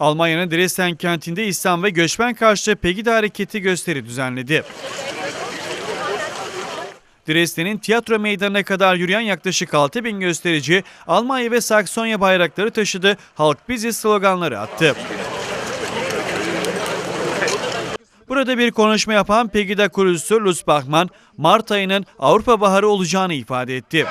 Almanya'nın Dresden kentinde İslam ve göçmen karşıtı Pegida hareketi gösteri düzenledi. Dresden'in tiyatro meydanına kadar yürüyen yaklaşık 6 bin gösterici Almanya ve Saksonya bayrakları taşıdı, halk biziz sloganları attı. Burada bir konuşma yapan Pegida kurucusu Lutz Bachmann, Mart ayının Avrupa Baharı olacağını ifade etti.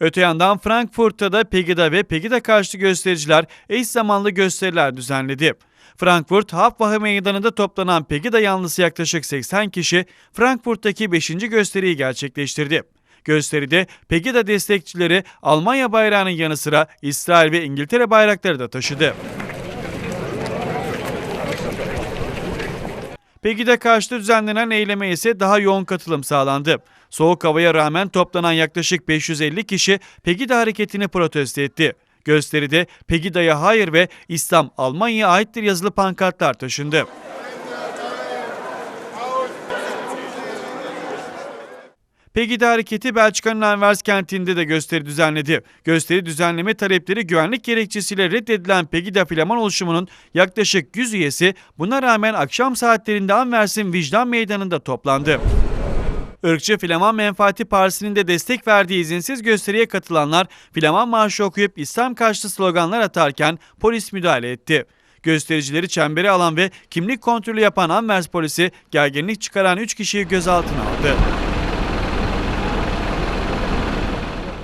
Öte yandan Frankfurt'ta da Pegida ve Pegida karşıtı göstericiler eş zamanlı gösteriler düzenledi. Frankfurt Hauptwache meydanında toplanan Pegida yanlısı yaklaşık 80 kişi Frankfurt'taki 5. gösteriyi gerçekleştirdi. Gösteride Pegida destekçileri Almanya bayrağının yanı sıra İsrail ve İngiltere bayrakları da taşıdı. Pegida karşıtı düzenlenen eyleme ise daha yoğun katılım sağlandı. Soğuk havaya rağmen toplanan yaklaşık 550 kişi Pegida hareketini protesto etti. Gösteride Pegida'ya hayır ve İslam Almanya'ya aittir yazılı pankartlar taşındı. Pegida hareketi Belçika'nın Anvers kentinde de gösteri düzenledi. Gösteri düzenleme talepleri güvenlik gerekçesiyle reddedilen Pegida Flaman oluşumunun yaklaşık 100 üyesi buna rağmen akşam saatlerinde Anvers'in vicdan meydanında toplandı. Irkçı Flaman Menfaati Partisi'nin de destek verdiği izinsiz gösteriye katılanlar Flaman Marşı okuyup İslam karşıtı sloganlar atarken polis müdahale etti. Göstericileri çembere alan ve kimlik kontrolü yapan Anvers polisi gerginlik çıkaran 3 kişiyi gözaltına aldı.